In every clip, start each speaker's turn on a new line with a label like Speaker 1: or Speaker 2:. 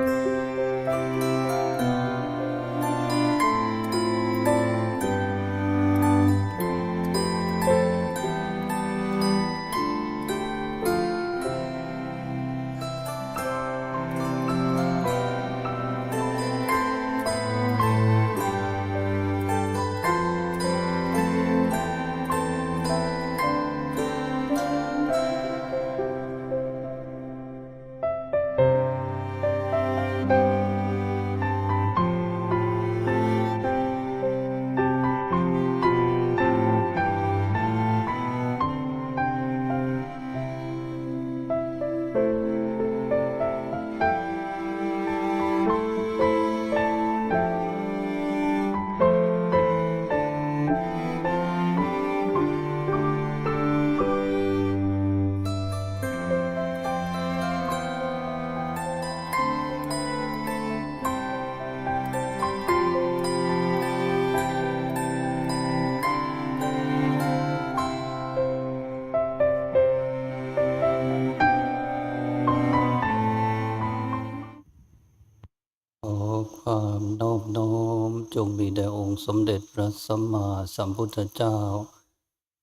Speaker 1: ข นอบน้อมจงมีแด่องค์สมเด็จพระสัมมาสัมพุทธเจ้า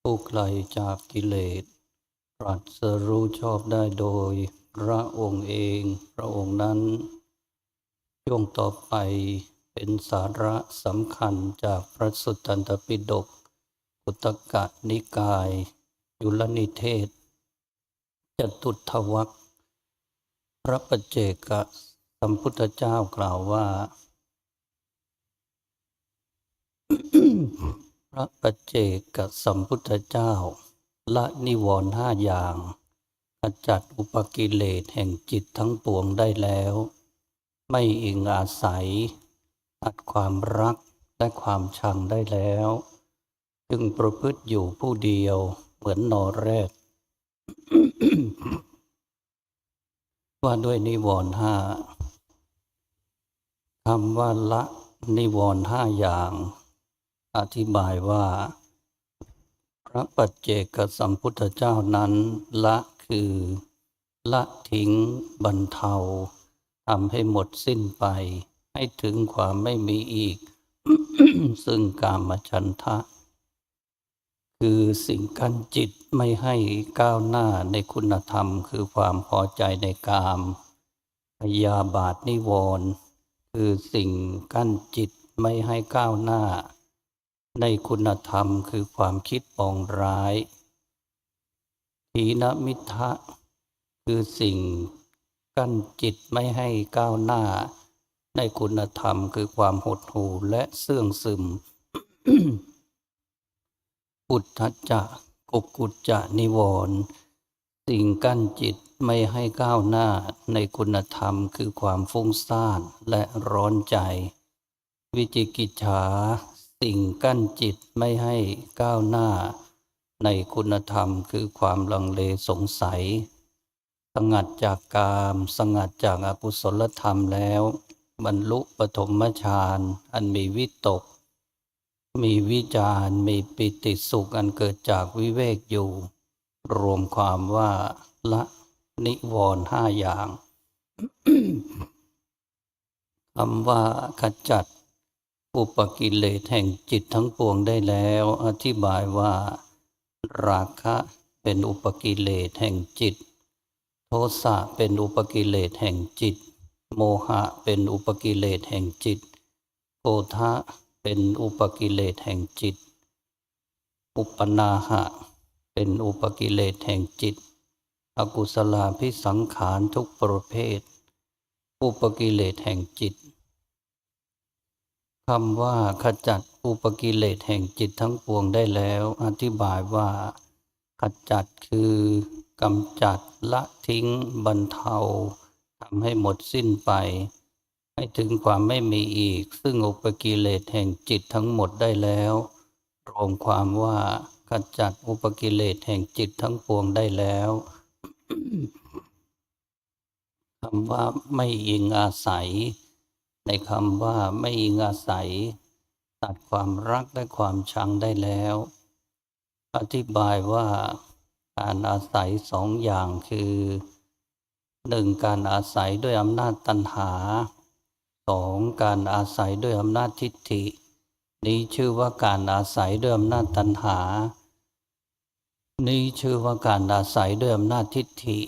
Speaker 1: ผู้ไกลจากกิเลสตรัสรู้ชอบได้โดย พระองค์เองพระองค์นั้น ช่วงต่อไปเป็นสาระสำคัญจากพระสุตตันตปิฎกกุตกะนิกาย ยุลนิเทศจตุทวักพระปเจกสัมพุทธเจ้ากล่าวว่า พระปัจเจกสัมพุทธเจ้า ละนิวรณ์ห้าอย่างขจัดอุปกิเลสแห่งจิตทั้งปวงได้แล้ว ไม่อิงอาศัยตัดความรักและความชังได้แล้ว จึงประพฤติอยู่ผู้เดียวเหมือนนอแรก ว่าด้วยนิวรณ์ห้าคำว่าละนิวรณ์ห้าอย่าง อธิบายว่า พระปัจเจกสัมพุทธเจ้านั้น ละคือ ละทิ้งบรรเทาทำให้หมดสิ้นไป ให้ถึงความไม่มีอีก ซึ่งกามฉันทะ คือสิ่งกั้นจิตไม่ให้ก้าวหน้าในคุณธรรม คือความพอใจในกามพยาบาทนิวรณ์คือสิ่งกั้นจิตไม่ให้ก้าวหน้า ในคุณธรรมคือความคิดปองร้าย ทีนมิทะคือสิ่งกั้นจิตไม่ให้ก้าวหน้า ในคุณธรรมคือความหดหู่และเสื่องซึม อุทธจจะกุกุจจะนิวรณ์สิ่งกั้นจิตไม่ให้ก้าวหน้าในคุณธรรมคือความฟุ้งซ่านและร้อนใจ วิจิกิจฉา สิ่งกั้นจิตไม่ให้ก้าวหน้า ในคุณธรรมคือความลังเลสงสัย สงัดจากกาม สงัดจากอากุศลธรรมแล้ว บรรลุปฐมฌานอันมีวิตก มีวิจารมีปิติสุขอันเกิดจากวิเวกอยู่ รวมความว่าละนิวรณ์ห้าอย่างคำว่าขจัด อุปกิเลสแห่งจิตทั้งปวงได้แล้ว อธิบายว่า ราคะเป็นอุปกิเลสแห่งจิต โทสะเป็นอุปกิเลสแห่งจิต โมหะเป็นอุปกิเลสแห่งจิตโกธะเป็นอุปกิเลสแห่งจิต อุปนาหะ เป็นอุปกิเลสแห่งจิต อกุศลาพิสังขารทุกประเภท อุปกิเลสแห่งจิต คำว่าขจัดอุปกิเลสแห่งจิตทั้งปวงได้แล้ว อธิบายว่า ขจัดคือกำจัดละทิ้ง บรรเทาทำให้หมดสิ้นไป ให้ถึงความไม่มีอีก ซึ่งอุปกิเลสแห่งจิตทั้งหมดได้แล้ว รวมความว่าขจัดอุปกิเลสแห่งจิตทั้งปวงได้แล้วคำว่าไม่อิงอาศัย ในคำว่าไม่อิงอาศัย ตัดความรักและความชังได้แล้ว อธิบายว่าการอาศัยสองอย่างคือหนึ่งการอาศัยด้วยอำนาจตัณหาสองการอาศัยด้วยอำนาจทิฏฐิ นี้ชื่อว่าการอาศัยด้วยอำนาจตัณหา นี้ชื่อว่าการอาศัยด้วยอำนาจทิฏฐิ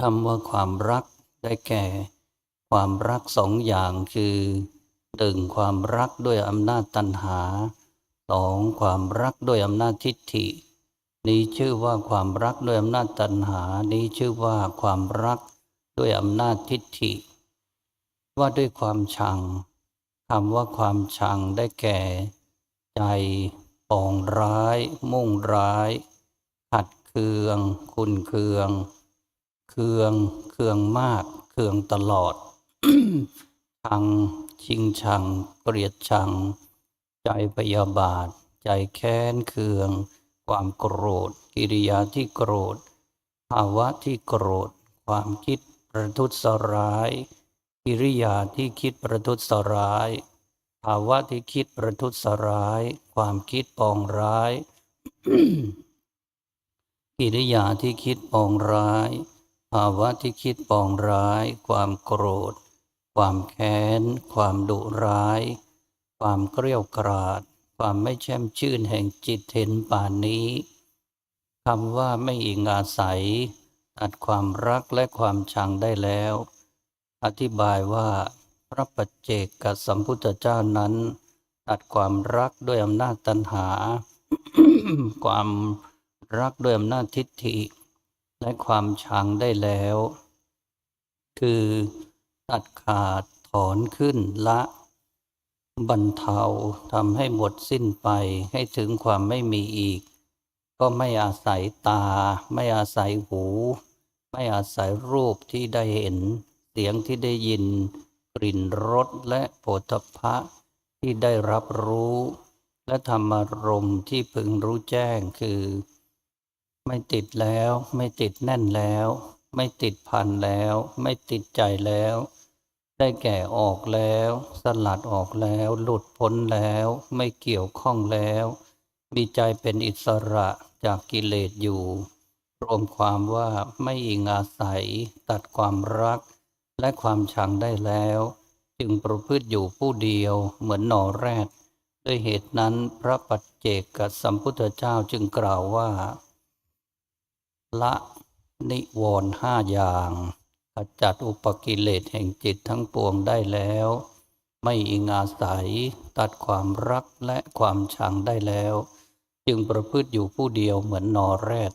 Speaker 1: คำว่าความรัก ได้แก่ความรักสองอย่างคือหนึ่งความรักด้วยอำนาจตัณหาสองความรักด้วยอำนาจทิฏฐิ นี้ชื่อว่าความรักด้วยอำนาจตัณหา นี้ชื่อว่าความรักด้วยอำนาจทิฏฐิ ว่าด้วยความชังคำว่าความชังได้แก่ ใจปองร้าย มุ่งร้าย ขัดเคือง คุณเคือง เคืองเคืองมาก เคืองตลอด ชัง ชิงชัง เกลียดชัง ใจพยาบาท ใจแค้นเคือง ความโกรธ กิริยาที่โกรธ ภาวะที่โกรธ ความคิดประทุษร้าย กิริยาที่คิดประทุษร้าย ภาวะที่คิดประทุษร้าย ความคิดปองร้าย กิริยาที่คิดปองร้าย ภาวะที่คิดปองร้าย ความโกรธ ความแค้น ความดุร้าย ความเกรียวกราด ความไม่แช่มชื่นแห่งจิตเห็นป่านนี้คำว่าไม่อิงอาศัย ตัดความรักและความชังได้แล้ว อธิบายว่าพระปัจเจกกับสัมพุทธเจ้านั้น ตัดความรักด้วยอำนาจตัณหา ความรักด้วยอำนาจทิฏฐิ และความชังได้แล้ว คือตัดขาดถอนขึ้นละบรรเทาทำให้หมดสิ้นไปให้ถึงความไม่มีอีก ก็ไม่อาศัยตา ไม่อาศัยหู ไม่อาศัยรูปที่ได้เห็น เสียงที่ได้ยิน กลิ่นรสและโผฏฐัพะที่ได้รับรู้ และธรรมารมที่พึงรู้แจ้งคือ ไม่ติดแล้ว ไม่ติดแน่นแล้ว ไม่ติดพันแล้ว ไม่ติดใจแล้ว ได้แก่ออกแล้ว สลัดออกแล้ว หลุดพ้นแล้ว ไม่เกี่ยวข้องแล้ว มีใจเป็นอิสระจากกิเลสอยู่ รวมความว่าไม่อิงอาศัย ตัดความรัก และความชังได้แล้ว จึงประพฤติอยู่ผู้เดียวเหมือนหนอแรดด้วยเหตุนั้นพระปัจเจกสัมพุทธเจ้าจึงกล่าวว่า ละนิวรณ์ห้าอย่างขจัดอุปกิเลสแห่งจิตทั้งปวงได้แล้ว ไม่อิงอาศัย ตัดความรักและความชังได้แล้ว จึงประพฤติอยู่ผู้เดียวเหมือนนอแรด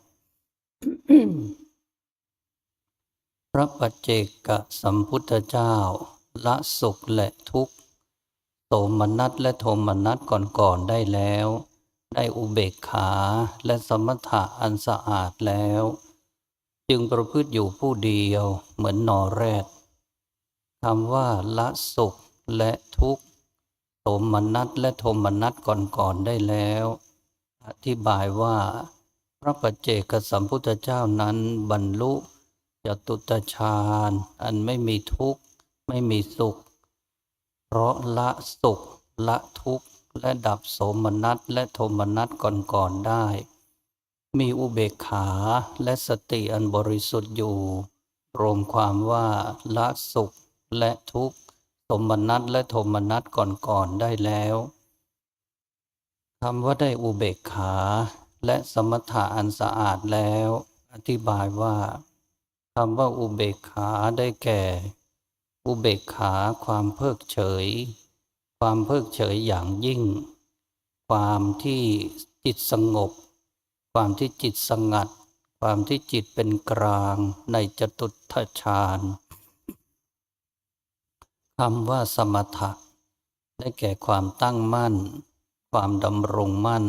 Speaker 1: พระปัจเจกสัมพุทธเจ้า ละสุขและทุกข์โสมนัสและโทมนัสก่อนๆได้แล้ว ได้อุเบกขาและสมถะอันสะอาดแล้ว จึงประพฤติอยู่ผู้เดียวเหมือนนอแรดคำว่าละสุขและทุกข์โสมนัสและโทมนัสก่อนๆได้แล้ว อธิบายว่า พระปัจเจกสัมพุทธเจ้านั้นบรรลุจตุตฌานอันไม่มีทุกข์ ไม่มีสุข เพราะละสุขละทุกข์ และดับโสมนัสและโทมนัสก่อนๆได้ มีอุเบกขาและสติอันบริสุทธิ์อยู่ รวมความว่าละสุขและทุกข์โสมนัสและโทมนัสก่อนๆได้แล้วคำว่าได้อุเบกขา และสมถะอันสะอาดแล้ว อธิบายว่าคำว่าอุเบกขาได้แก่ อุเบกขาความเพิกเฉย ความเพิกเฉยอย่างยิ่ง ความที่จิตสงบ ความที่จิตสงัด ความที่จิตเป็นกลางในจตุทฌานคำว่าสมถะได้แก่ความตั้งมั่น ความดำรงมั่น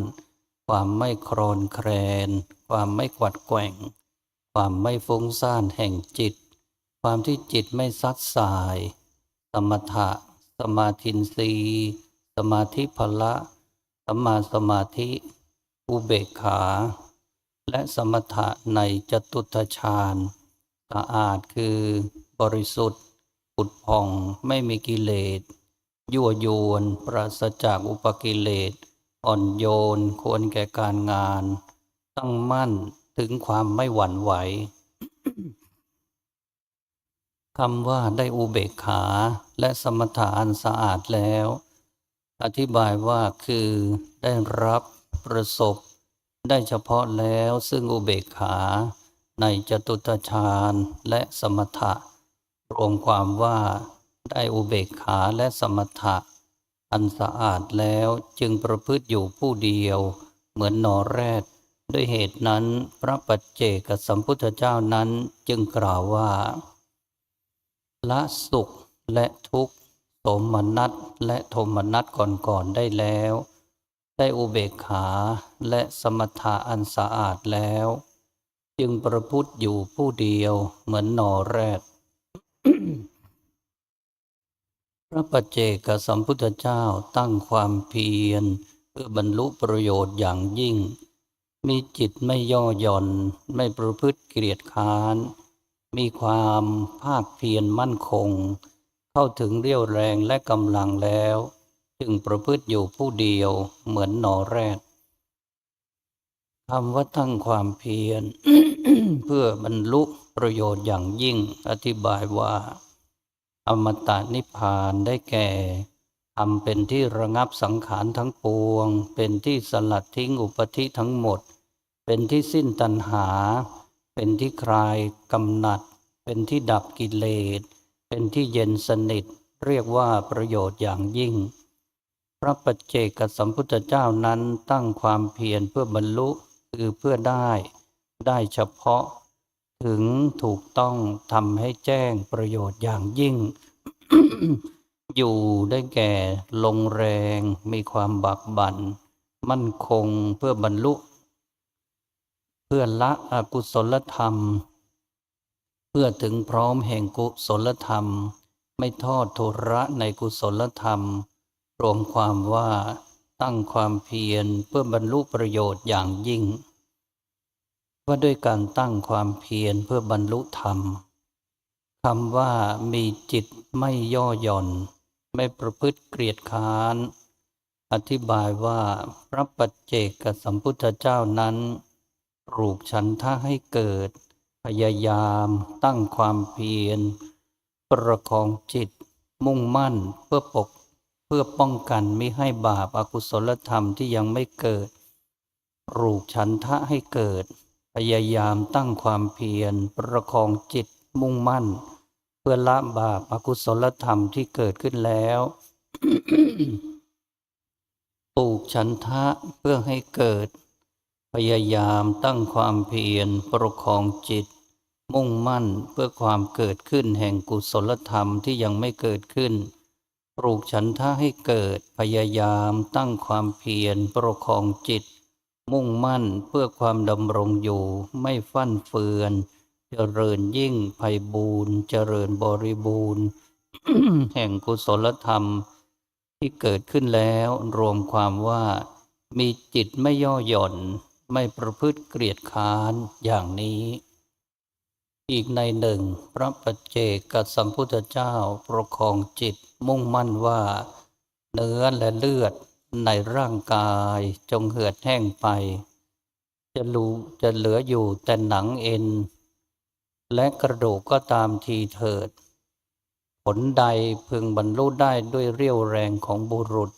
Speaker 1: ความไม่ครอนแครน ความไม่กวัดแกว่ง ความไม่ฟุ้งซ่านแห่งจิต ความที่จิตไม่ซัดสาย สมถะ สมาธินรีสมาธิพละสัมมาสมาธิ อุเบกขา และสมถะในจตุตฌานสะอาดคือบริสุทธิ์ปุดผ่องไม่มีกิเลสยั่วยวนปราศจากอุปกิเลสอ่อนโยนควรแก่การงาน ตั้งมั่นถึงความไม่หวั่นไหว คำว่าได้อุเบกขาและสมถะอันสะอาดแล้ว อธิบายว่าคือได้รับประสบ ได้เฉพาะแล้วซึ่งอุเบกขา ในจตุตฌานและสมถะ รวมความว่าได้อุเบกขาและสมถะ อันสะอาดแล้วจึงประพฤติอยู่ผู้เดียว เหมือนนอแรด ด้วยเหตุนั้นพระปัจเจกสัมพุทธเจ้านั้นจึงกล่าวว่า ละสุขและทุกข์สมนัสและโทมนัสก่อนๆได้แล้ว ได้อุเบกขาและสมถะอันสะอาดแล้ว จึงประพฤติอยู่ผู้เดียวเหมือนหนอแรดพระปัจเจกสัมพุทธเจ้าตั้งความเพียร เพื่อบรรลุประโยชน์อย่างยิ่ง มีจิตไม่ย่อหย่อนไม่ประพฤติเกลียดค้าน มีความภาคเพียรมั่นคง เข้าถึงเรี่ยวแรงและกำลังแล้ว จึงประพฤติอยู่ผู้เดียวเหมือนหนอแรกคำว่าตั้งความเพียร เพื่อบรรลุประโยชน์อย่างยิ่งอธิบายว่า อมตะนิพพานได้แก่ทำเป็นที่ระงับสังขารทั้งปวง เป็นที่สลัดทิ้งอุปธิทั้งหมด เป็นที่สิ้นตัณหา เป็นที่คลายกำหนัด เป็นที่ดับกิเลส เป็นที่เย็นสนิท เรียกว่าประโยชน์อย่างยิ่ง พระปัจเจกสัมพุทธเจ้านั้นตั้งความเพียรเพื่อบรรลุคือเพื่อได้ ได้เฉพาะ ถึงถูกต้องทำให้แจ้งประโยชน์อย่างยิ่ง อยู่ได้แก่ลงแรง มีความบักบัน่น มั่นคงเพื่อบรรลุ พื่อละอกุศลธรรม เพื่อถึงพร้อมแห่งกุศลธรรม ไม่ทอดทุระในกุศลธรรม รวมความว่าตั้งความเพียรเพื่อบรรลุประโยชน์อย่างยิ่ง ว่าด้วยการตั้งความเพียรเพื่อบรรลุธรรมคำว่ามีจิตไม่ย่อหย่อน ไม่ประพฤติเกลียดค้าน อธิบายว่าพระปัจเจกสัมพุทธเจ้านั้น ปลูกฉันทะให้เกิด พยายามตั้งความเพียร ประคองจิต มุ่งมั่นเพื่อปกเพื่อป้องกันไม่ให้บาปอากุศลธรรมที่ยังไม่เกิดปลูกฉันทะให้เกิด พยายามตั้งความเพียร ประคองจิตมุ่งมั่น เพื่อละบาปอากุศลธรรมที่เกิดขึ้นแล้วปลูกฉันทะเพื่อให้เกิด พยายามตั้งความเพียรประคองจิต มุ่งมั่นเพื่อความเกิดขึ้นแห่งกุศลธรรมที่ยังไม่เกิดขึ้น ปลูกฉันทะให้เกิดพยายามตั้งความเพียรประคองจิต มุ่งมั่นเพื่อความดำรงอยู่ไม่ฟั่นเฟือนเจริญยิ่งไพบูรณ์เจริญบริบูรณ์ แห่งกุศลธรรม ที่เกิดขึ้นแล้วรวมความว่ามีจิตไม่ย่อหย่อน ไม่ประพฤติเกลียดค้านอย่างนี้ อีกในหนึ่ง พระปัจเจกัสัมพุทธเจ้าประคองจิตมุ่งมั่นว่า เนื้อและเลือดในร่างกายจงเหือดแห้งไป จะรู้จะเหลืออยู่แต่หนังเอ็น และกระดูกก็ตามทีเถิด ผลใดพึงบรรลุได้ด้วยเรี่ยวแรงของบุรุษ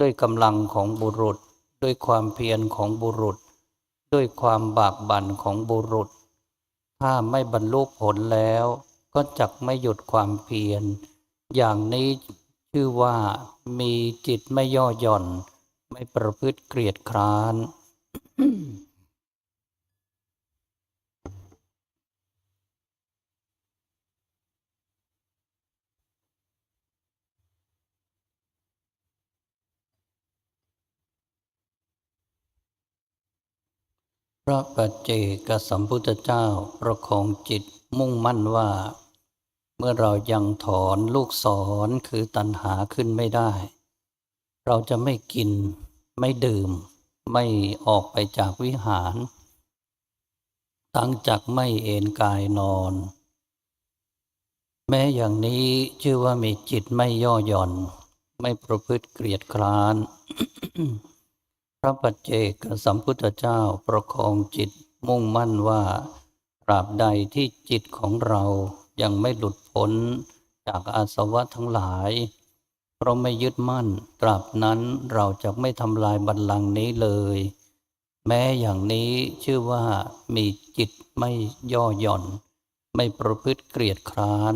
Speaker 1: ด้วยกำลังของบุรุษ ด้วยความเพียรของบุรุษ ด้วยความบากบั่นของบุรุษ ถ้าไม่บรรลุผลแล้ว ก็จักไม่หยุดความเพียร อย่างนี้ชื่อว่ามีจิตไม่ย่อหย่อน ไม่ประพฤติเกลียดคร้าน พระปัจเจกสัมพุทธเจ้าประคองจิตมุ่งมั่นว่า เมื่อเรายังถอนลูกศรคือตัณหาขึ้นไม่ได้ เราจะไม่กิน ไม่ดื่ม ไม่ออกไปจากวิหาร ตั้งจากไม่เอนกายนอน แม้อย่างนี้ชื่อว่ามีจิตไม่ย่อหย่อน ไม่ประพฤติเกลียดคร้าน ระปัจเจกสัมพุทธเจ้าประคองจิตมุ่งมั่นว่าตราบใดที่จิตของเรายังไม่หลุดพ้นจากอาสวะทั้งหลาย เพราะไม่ยึดมั่น ตราบนั้นเราจะไม่ทำลายบัลลังก์นี้เลย แม้อย่างนี้ชื่อว่ามีจิตไม่ย่อหย่อน ไม่ประพฤติเกลียดคร้าน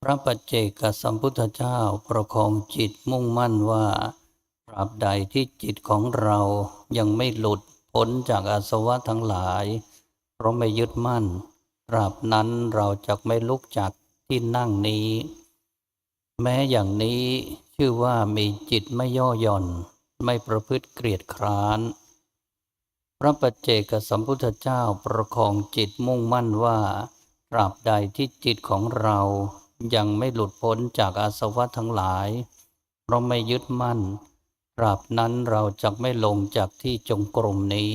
Speaker 1: พระปัจเจกสัมพุทธเจ้าประคองจิตมุ่งมั่นว่า ตราบใดที่จิตของเรายังไม่หลุดพ้นจากอาสวะทั้งหลาย เพราะไม่ยึดมั่น ตราบนั้นเราจะไม่ลุกจากที่นั่งนี้ แม้อย่างนี้ชื่อว่ามีจิตไม่ย่อหย่อน ไม่ประพฤติเกลียดคร้าน พระปัจเจกสัมพุทธเจ้าประคองจิตมุ่งมั่นว่า ตราบใดที่จิตของเรายังไม่หลุดพ้นจากอาสวะทั้งหลายเพราะไม่ยึดมั่น ตราบนั้นเราจะไม่ลงจากที่จงกรมนี้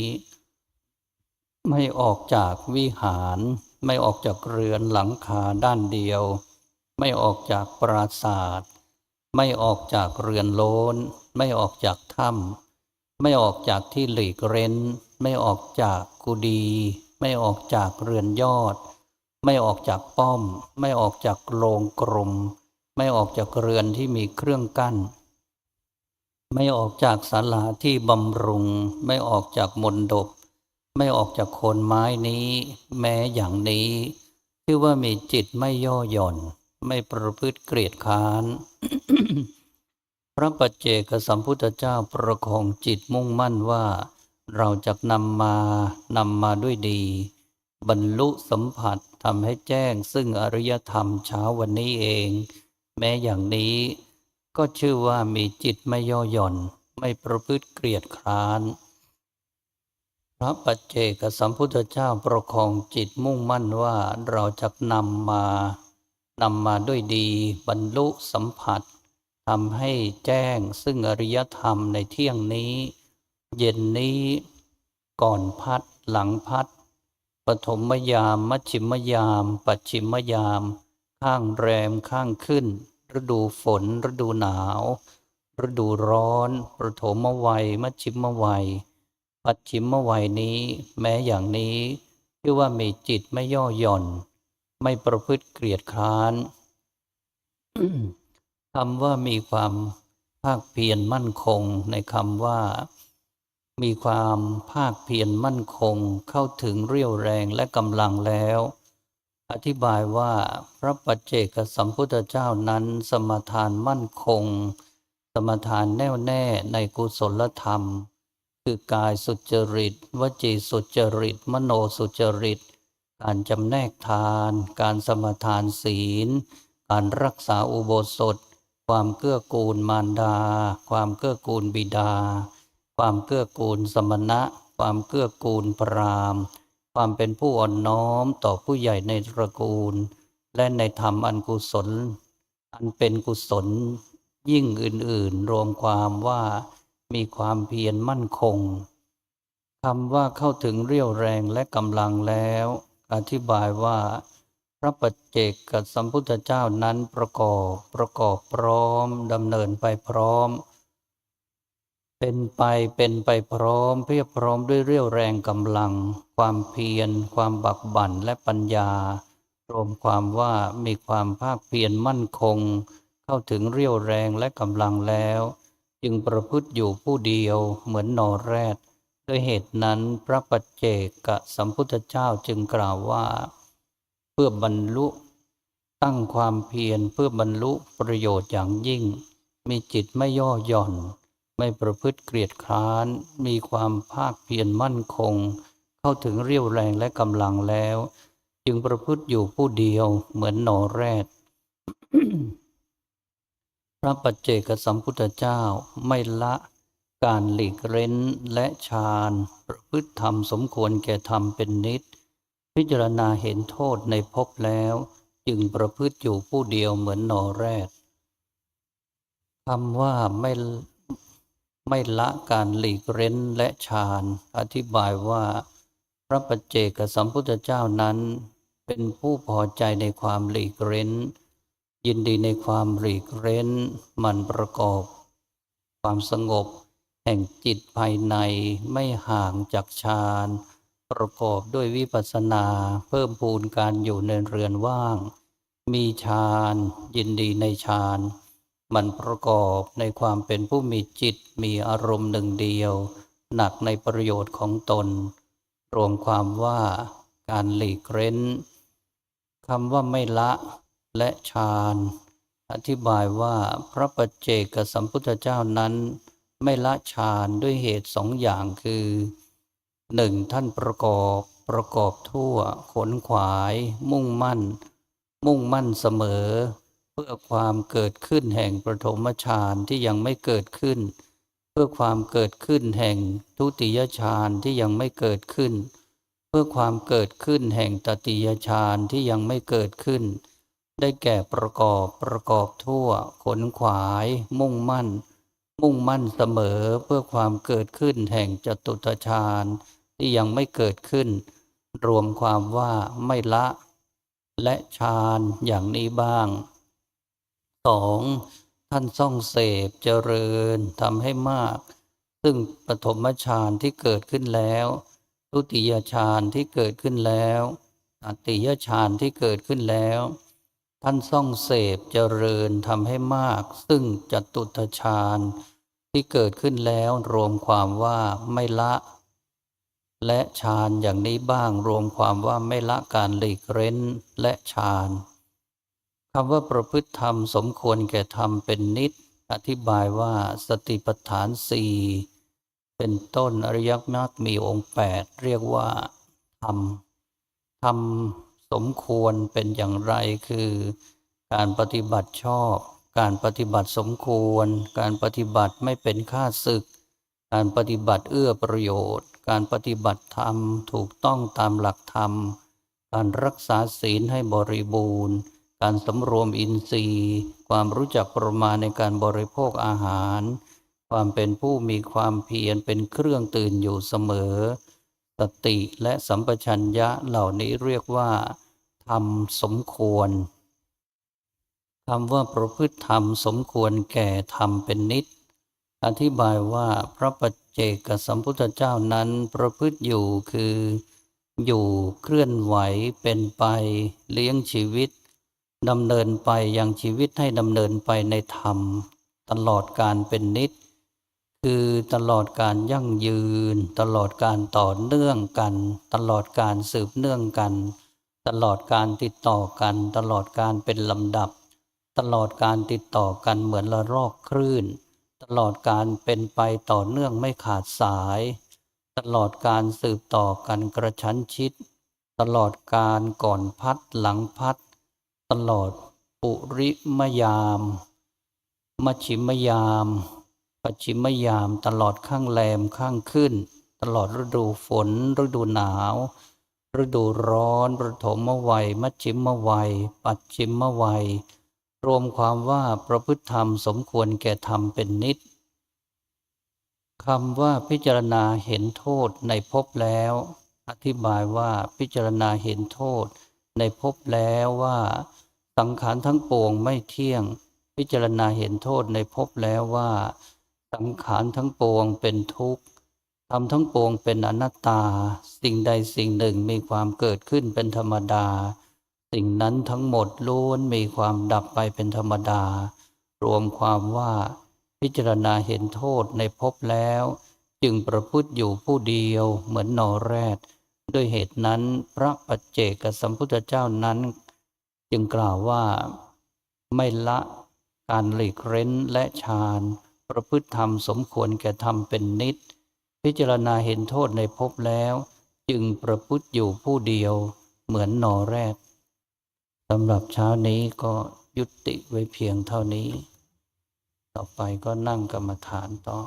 Speaker 1: ไม่ออกจากวิหาร ไม่ออกจากเรือนหลังคาด้านเดียว ไม่ออกจากปราศาสาทไม่ออกจากเรือนโลนไม่ออกจากถ้ำไม่ออกจากที่หลีกเร้น ไม่ออกจากกุดี ไม่ออกจากเรือนยอด ไม่ออกจากป้อม ไม่ออกจากโรงกรมไม่ออกจากเรือนที่มีเครื่องกั้น ไม่ออกจากศาลาที่บำรุง ไม่ออกจากมนดบ ไม่ออกจากโคนไม้นี้ แม้อย่างนี้ ชื่อว่ามีจิตไม่ย่อหย่อน ไม่ประพฤติเกลียดค้าน พระปัจเจกสัมพุทธเจ้าประคองจิตมุ่งมั่นว่า เราจะนำมานำมาด้วยดี บรรลุสัมผัสทำให้แจ้งซึ่งอริยธรรมเช้าวันนี้เอง แม้อย่างนี้ ก็ชื่อว่ามีจิตไม่ย่อหย่อน ไม่ประพฤติเกลียดคร้าน พระปัจเจกสัมพุทธเจ้าประคองจิตมุ่งมั่นว่าเราจะนำมานำมาด้วยดีบรรลุสัมผัสทำให้แจ้งซึ่งอริยธรรมในเที่ยงนี้ เย็นนี้ก่อนพัดหลังพัดปฐมยาม มัชชิมยาม ปัจฉิมยาม ข้างแรมข้างขึ้น ฤดูฝน ฤดูหนาว ฤดูร้อนปฐมวัย มัชชิมวัย ปัจฉิมวัยนี้ แม้อย่างนี้ชื่อว่ามีจิตไม่ย่อหย่อน ไม่ประพฤติเกลียดคร้านคำว่ามีความภาคเพียรมั่นคงในคำว่า มีความภาคเพียรมั่นคงเข้าถึงเรี่ยวแรงและกำลังแล้ว อธิบายว่าพระปัจเจกสัมพุทธเจ้านั้นสมทานมั่นคง สมทานแน่วแน่ในกุศลธรรม คือกายสุจริต วจีสุจริต มโนสุจริต การจำแนกทาน การสมทานศีล การรักษาอุโบสถ ความเกื้อกูลมารดา ความเกื้อกูลบิดา ความเกื้อกูลสมณะ ความเกื้อกูลพราหมณ์ ความเป็นผู้อ่อนน้อมต่อผู้ใหญ่ในตระกูล และในธรรมอันกุศล อันเป็นกุศล ยิ่งอื่นๆ รวมความว่ามีความเพียรมั่นคงคำว่าเข้าถึงเรี่ยวแรงและกำลังแล้ว อธิบายว่า พระปัจเจกกับสัมพุทธเจ้านั้นประกอบประกอบพร้อมดำเนินไปพร้อม เป็นไปเป็นไปพร้อมเพียบพร้อมด้วยเรี่ยวแรงกำลัง ความเพียร ความบักบั่นและปัญญา รวมความว่ามีความภาคเพียรมั่นคง เข้าถึงเรี่ยวแรงและกำลังแล้ว จึงประพฤติอยู่ผู้เดียวเหมือนนอแรดด้วยเหตุนั้นพระปัจเจกสัมพุทธเจ้าจึงกล่าวว่า เพื่อบรรลุตั้งความเพียรเพื่อบรรลุประโยชน์อย่างยิ่ง มีจิตไม่ย่อหย่อน ไม่ประพฤติเกลียดคร้าน มีความภาคเพียรมั่นคง เข้าถึงเรี่ยวแรงและกำลังแล้ว จึงประพฤติอยู่ผู้เดียวเหมือนนอแรดพระปัจเจกสัมพุทธเจ้าไม่ละการหลีกเร้นและฌานประพฤติธรรมสมควรแก่ธรรมเป็นนิด พิจารณาเห็นโทษในภพแล้ว จึงประพฤติอยู่ผู้เดียวเหมือนนอแรดคำว่าไม่ ไม่ละการหลีกเร้นและฌานอธิบายว่า พระปัจเจกสัมพุทธเจ้านั้น เป็นผู้พอใจในความหลีกเร้น ยินดีในความหลีกเร้น มันประกอบ ความสงบแห่งจิตภายในไม่ห่างจากฌานประกอบด้วยวิปัสสนาเพิ่มพูนการอยู่ในเรือนว่าง มีฌานยินดีในฌาน มันประกอบในความเป็นผู้มีจิตมีอารมณ์หนึ่งเดียว หนักในประโยชน์ของตน รวมความว่าการหลีกเร้นคำว่าไม่ละและฌานอธิบายว่าพระปัจเจกสัมพุทธเจ้านั้น ไม่ละฌานด้วยเหตุสองอย่างคือหนึ่งท่านประกอบประกอบทั่วขนขวาย มุ่งมั่น มุ่งมั่นเสมอเพื่อความเกิดขึ้นแห่งประถมฌานที่ยังไม่เกิดขึ้น เพื่อความเกิดขึ้นแห่งทุติยฌานที่ยังไม่เกิดขึ้น เพื่อความเกิดขึ้นแห่งตติยฌานที่ยังไม่เกิดขึ้น ได้แก่ประกอบประกอบทั่ว ขนขวาย มุ่งมั่น มุ่งมั่นเสมอเพื่อความเกิดขึ้นแห่งจตุตฌานที่ยังไม่เกิดขึ้น รวมความว่าไม่ละ และฌานอย่างนี้บ้าง สองท่านส่องเสพเจริญทำให้มาก ซึ่งปฐมฌานที่เกิดขึ้นแล้วทุติยฌานที่เกิดขึ้นแล้วตติยฌานที่เกิดขึ้นแล้ว ท่านส่องเสพเจริญทำให้มาก ซึ่งจตุตฌานที่เกิดขึ้นแล้วรวมความว่าไม่ละ และฌานอย่างนี้บ้างรวมความว่าไม่ละการหลีกเร้นและฌาน คำว่าประพฤติธรรมสมควรแก่ธรรมเป็นนิด อธิบายว่าสติปัฏฐานสี่เป็นต้นอริยมรรคมีองค์แปดเรียกว่าธรรมธรรมสมควรเป็นอย่างไรคือ การปฏิบัติชอบ การปฏิบัติสมควร การปฏิบัติไม่เป็นค่าศึก การปฏิบัติเอื้อประโยชน์ การปฏิบัติธรรมถูกต้องตามหลักธรรม การรักษาศีลให้บริบูรณ์ การสำรวมอินทรีย์ ความรู้จักประมาณในการบริโภคอาหาร ความเป็นผู้มีความเพียรเป็นเครื่องตื่นอยู่เสมอ สติและสัมปชัญญะเหล่านี้เรียกว่าธรรมสมควรคำว่าประพฤติธรรมสมควรแก่ธรรมเป็นนิด อธิบายว่าพระปัจเจกสัมพุทธเจ้านั้นประพฤติอยู่คือ อยู่เคลื่อนไหวเป็นไป เลี้ยงชีวิต ดำเนินไปยังชีวิตให้ดำเนินไปในธรรม ตลอดการเป็นนิดคือตลอดการยั่งยืน ตลอดการต่อเนื่องกัน ตลอดการสืบเนื่องกัน ตลอดการติดต่อกัน ตลอดการเป็นลำดับ ตลอดการติดต่อกันเหมือนละรอกคลื่น ตลอดการเป็นไปต่อเนื่องไม่ขาดสาย ตลอดการสืบต่อกันกระชั้นชิด ตลอดการก่อนพัดหลังพัด ตลอด ปุริมยามมชิมยามปัจฉิมยามตลอดข้างแรมข้างขึ้น ตลอดฤดูฝน ฤดูหนาว ฤดูร้อนประถมวัย มัชชิมวัย ปัจฉิมวัย รวมความว่าประพฤติธรรมสมควรแก่ธรรมเป็นนิดคำว่าพิจารณาเห็นโทษในภพแล้ว อธิบายว่าพิจารณาเห็นโทษในภพแล้วว่า สังขารทั้งปวงไม่เที่ยง พิจารณาเห็นโทษในภพแล้วว่า สังขารทั้งปวงเป็นทุกข์ทำทั้งปวงเป็นอนัตตา สิ่งใดสิ่งหนึ่งมีความเกิดขึ้นเป็นธรรมดา สิ่งนั้นทั้งหมดล้วนมีความดับไปเป็นธรรมดา รวมความว่าพิจารณาเห็นโทษในภพแล้ว จึงประพฤติอยู่ผู้เดียวเหมือนนอแรด ด้วยเหตุนั้นพระปัจเจกสัมพุทธเจ้านั้น จึงกล่าวว่าไม่ละการหลีกเร้นและฌานประพฤติธรรมสมควรแก่ธรรมเป็นนิด พิจารณาเห็นโทษในภพแล้ว จึงประพฤติอยู่ผู้เดียวเหมือนนอแรดสำหรับเช้านี้ก็ยุติไว้เพียงเท่านี้ ต่อไปก็นั่งกรรมฐานต่อ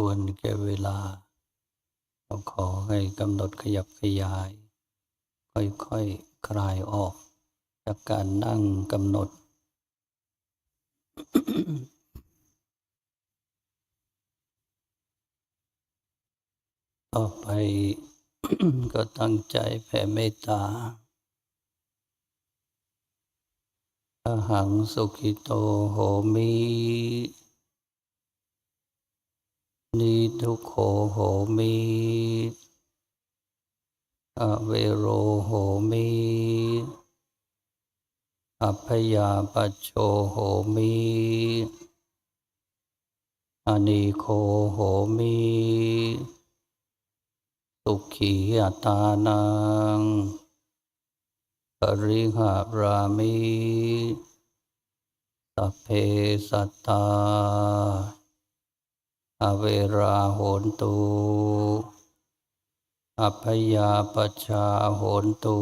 Speaker 1: ควรแก่เวลาเราขอให้กำหนดขยับขยาย ค่อยๆ คลายออก จากการนั่งกำหนด ต่อไปก็ตั้งใจแผ่เมตตาอหังสุขิโตโหมิ นิทุโขโหมิอเวโรโหมิอัพยาปัจโชโหมิอนิโคโหมิสุขีอัตานังปริหารามิสัพเพสัตตา อเวราโหนตุอัพยาปชาโหนตุ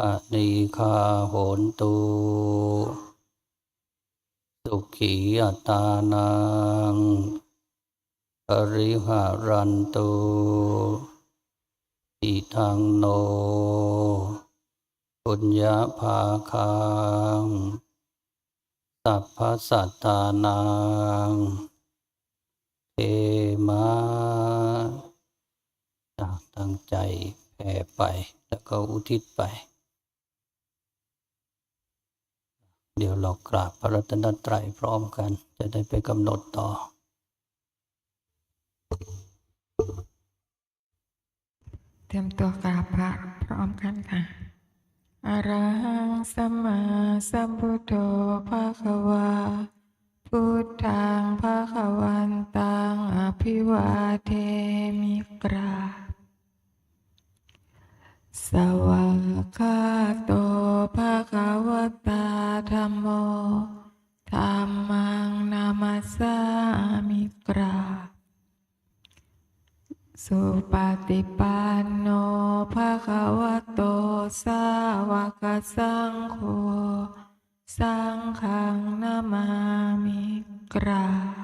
Speaker 1: อนีคาโหนตุสุขีอัตานังปริหารันตุอิทังโนปุญญาภาคัง สัพพสัตตานังเทมาตั้งใจแผ่ไปแล้วก็อุทิศไป เดี๋ยวเรากราบพระรัตนตรัยพร้อมกัน จะได้ไปกำหนดต่อ
Speaker 2: เตรียมตัวกราบพระพร้อมกันค่ะ อรหังสัมมาสัมพุทโธภะคะวาพุทธังภะคะวันตังอภิวาเทมิกราสวากขาโตภะคะวตาธัมโมธัมมังนามัสสามิกราสุปฏิปันโนภะคะวต สาวกสังโฆ สังฆังนามามิกราบ